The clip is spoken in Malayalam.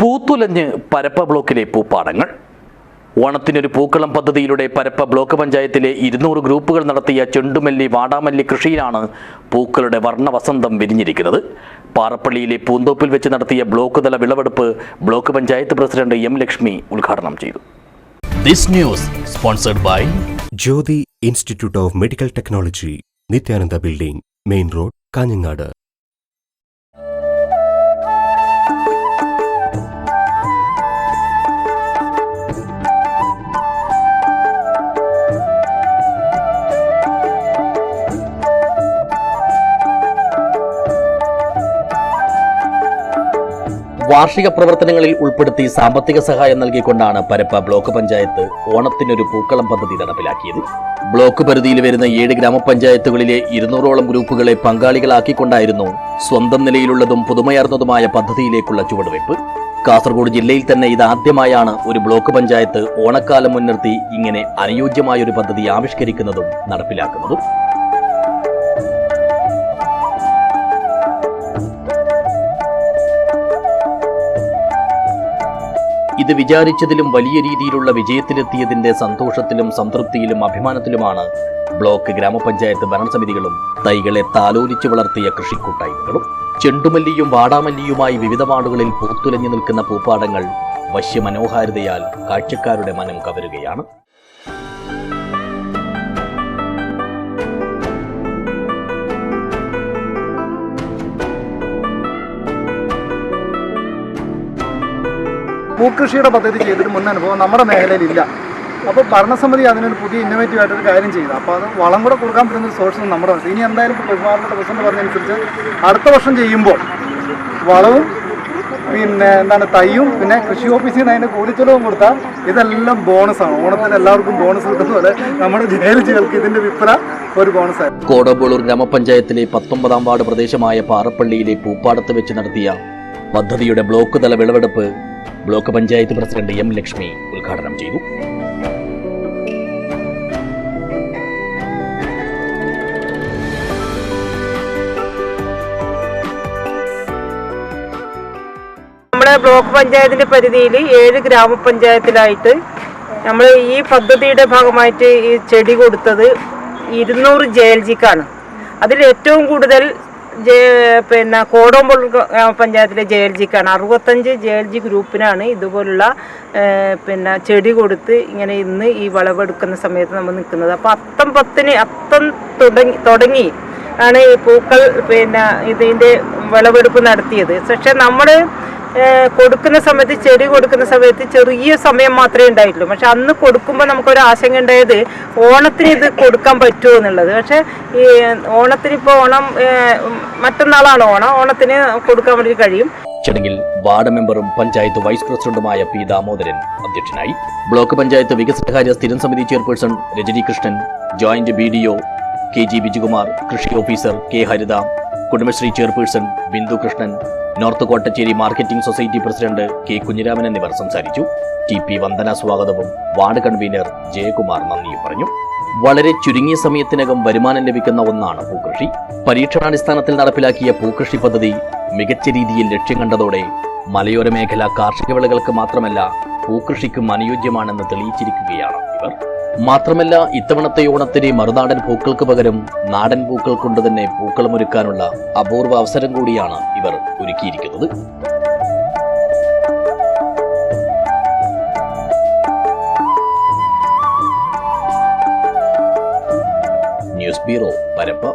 പൂത്തുലഞ്ഞ് പരപ്പ ബ്ലോക്കിലെ പൂപ്പാടങ്ങൾ. ഓണത്തിനൊരു പൂക്കളം പദ്ധതിയിലൂടെ പരപ്പ ബ്ലോക്ക് പഞ്ചായത്തിലെ ഇരുന്നൂറ് ഗ്രൂപ്പുകൾ നടത്തിയ ചെണ്ടുമല്ലി വാടാമല്ലി കൃഷിയിലാണ് പൂക്കളുടെ വർണവസന്തം വിരിഞ്ഞിരിക്കുന്നത്. പാറപ്പള്ളിയിലെ പൂന്തോപ്പിൽ വെച്ച് നടത്തിയ ബ്ലോക്ക് തല വിളവെടുപ്പ് block panchayat president M Lakshmi ഉദ്ഘാടനം ചെയ്തു. This news sponsored by Jyothi institute of medical technology Nithyananda building main road Kanhangad. വാർഷിക പ്രവർത്തനങ്ങളിൽ ഉൾപ്പെടുത്തി സാമ്പത്തിക സഹായം നൽകിക്കൊണ്ടാണ് പരപ്പ ബ്ലോക്ക് പഞ്ചായത്ത് ഓണത്തിനൊരു പൂക്കളം പദ്ധതി നടപ്പിലാക്കിയത്. ബ്ലോക്ക് പരിധിയിൽ വരുന്ന ഏഴ് ഗ്രാമപഞ്ചായത്തുകളിലെ ഇരുന്നൂറോളം ഗ്രൂപ്പുകളെ പങ്കാളികളാക്കിക്കൊണ്ടായിരുന്നു സ്വന്തം നിലയിലുള്ളതും പുതുമയാർന്നതുമായ പദ്ധതിയിലേക്കുള്ള ചുവടുവയ്പ്. കാസർഗോഡ് ജില്ലയിൽ തന്നെ ഇതാദ്യമായാണ് ഒരു ബ്ലോക്ക് പഞ്ചായത്ത് ഓണക്കാലം മുൻനിർത്തി ഇങ്ങനെ അനുയോജ്യമായ ഒരു പദ്ധതി ആവിഷ്കരിക്കുന്നതും നടപ്പിലാക്കുന്നതും. ഇത് വിചാരിച്ചതിലും വലിയ രീതിയിലുള്ള വിജയത്തിലെത്തിയതിന്റെ സന്തോഷത്തിലും സംതൃപ്തിയിലും അഭിമാനത്തിലുമാണ് ബ്ലോക്ക് ഗ്രാമപഞ്ചായത്ത് ഭരണസമിതികളും തൈകളെ താലോലിച്ചു വളർത്തിയ കൃഷിക്കൂട്ടായ്മകളും. ചെണ്ടുമല്ലിയും വാടാമല്ലിയുമായി വിവിധ വാർഡുകളിൽ പൂത്തുലഞ്ഞു നിൽക്കുന്ന പൂപ്പാടങ്ങൾ വശ്യമനോഹാരിതയാൽ കാഴ്ചക്കാരുടെ മനം കവരുകയാണ്. പൂക്കൃഷിയുടെ പദ്ധതി ചെയ്തിട്ട് മുൻ അനുഭവം നമ്മുടെ മേഖലയിലില്ല. അപ്പോൾ ഭരണസമിതി അതിനൊരു പുതിയ ഇന്നോവേറ്റീവ് ആയിട്ടൊരു കാര്യം ചെയ്തു. അപ്പോൾ അത് വളം കൂടെ കൊടുക്കാൻ പറ്റുന്ന ഒരു സോഴ്സ് നമ്മുടെ ഇനി എന്തായാലും ഇപ്പോൾ ബഹുമാനപ്പെട്ട പ്രസിഡന്റ് പറഞ്ഞതനുസരിച്ച് അടുത്ത വർഷം ചെയ്യുമ്പോൾ വളവും പിന്നെ എന്താണ് തൈയും പിന്നെ കൃഷി ഓഫീസിൽ നിന്ന് അതിന്റെ കൂലിച്ചെലവും കൊടുത്താൽ ഇതെല്ലാം ബോണസാണ് ഓണത്തിന് എല്ലാവർക്കും ബോണസ് കിട്ടുന്ന പോലെ നമ്മുടെ ജയിലുകൾക്ക് ഇതിന്റെ വിപ്ര ഒരു ബോണസായിരുന്നു കോടമ്പളൂർ ഗ്രാമപഞ്ചായത്തിലെ പത്തൊമ്പതാം വാർഡ് പ്രദേശമായ പാറപ്പള്ളിയിലെ പൂപ്പാടത്ത് വെച്ച് നടത്തിയ പദ്ധതിയുടെ ബ്ലോക്ക് തല വിളവെടുപ്പ് block panchayat president M Lakshmi ഉദ്ഘാടനം ചെയ്തു. നമ്മുടെ ബ്ലോക്ക് പഞ്ചായത്തിന്റെ പരിധിയിൽ ഏഴ് ഗ്രാമപഞ്ചായത്തിലായിട്ട് നമ്മൾ ഈ പദ്ധതിയുടെ ഭാഗമായിട്ട് ഈ ചെടി കൊടുത്തത് ഇരുന്നൂറ് ജെ എൽ ജിക്കാണ്. അതിൽ ഏറ്റവും കൂടുതൽ പിന്നെ കോടോമ്പോൾ ഗ്രാമപഞ്ചായത്തിലെ ജെ എൽ ജിക്കാണ്. അറുപത്തഞ്ച് ജെ എൽ ജി ഗ്രൂപ്പിനാണ് ഇതുപോലുള്ള പിന്നെ ചെടി കൊടുത്ത് ഇങ്ങനെ ഇന്ന് ഈ വിളവെടുക്കുന്ന സമയത്ത് നമ്മൾ നിൽക്കുന്നത്. അപ്പോൾ അത്തം പത്തിന് അത്തം തുടങ്ങി തുടങ്ങി ആണ് ഈ പൂക്കൾ പിന്നെ ഇതിന്റെ വിളവെടുപ്പ് നടത്തിയത്. പക്ഷെ നമ്മൾ കൊടുക്കുന്ന സമയത്ത് ചെടി കൊടുക്കുന്ന സമയത്ത് ചെറിയ സമയം മാത്രമേ ഉണ്ടായിട്ടുള്ളൂ. പക്ഷെ അന്ന് കൊടുക്കുമ്പോൾ നമുക്കൊരു ആശങ്ക ഉണ്ടായത് ഓണത്തിന് ഇത് കൊടുക്കാൻ പറ്റുമോ എന്നുള്ളത്. പക്ഷെ ഈ ഓണത്തിന് ഇപ്പോൾ ഓണം മറ്റന്നാളാണ് ഓണം. ഓണത്തിന് കൊടുക്കാൻ വേണ്ടി കഴിയും. ചടങ്ങിൽ വാർഡ് മെമ്പറും പഞ്ചായത്ത് വൈസ് പ്രസിഡന്റുമായ പി ദാമോദരൻ അധ്യക്ഷനായി. ബ്ലോക്ക് പഞ്ചായത്ത് വികസനകാര്യ സ്ഥിരം സമിതി chairperson Rajani Krishnan joint B D O K G Bijukumar കൃഷി officer K Haritha Kudumbashree chairperson Bindu Krishnan north Kottacheri marketing society president K Kunhiraman എന്നിവർ സംസാരിച്ചു. ടി പി വന്ദന സ്വാഗതവും വാർഡ് കൺവീനർ ജയകുമാർ നന്ദിയും പറഞ്ഞു. വളരെ ചുരുങ്ങിയ സമയത്തിനകം വരുമാനം ലഭിക്കുന്ന ഒന്നാണ് പൂക്കൃഷി. പരീക്ഷണാടിസ്ഥാനത്തിൽ നടപ്പിലാക്കിയ പൂക്കൃഷി പദ്ധതി മികച്ച രീതിയിൽ ലക്ഷ്യം കണ്ടതോടെ മലയോര മേഖല കാർഷിക വിളകൾക്ക് മാത്രമല്ല പൂക്കൃഷിക്കും അനുയോജ്യമാണെന്ന് തെളിയിച്ചിരിക്കുകയാണ് ഇവർ. മാത്രമല്ല ഇത്തവണത്തെ ഓണത്തിന് മറുനാടൻ പൂക്കൾക്ക് പകരം നാടൻ പൂക്കൾ കൊണ്ട് തന്നെ പൂക്കളമൊരുക്കാനുള്ള അപൂർവ അവസരം കൂടിയാണ് ഇവർ ഒരുക്കിയിരിക്കുന്നത്. News bureau Parappa.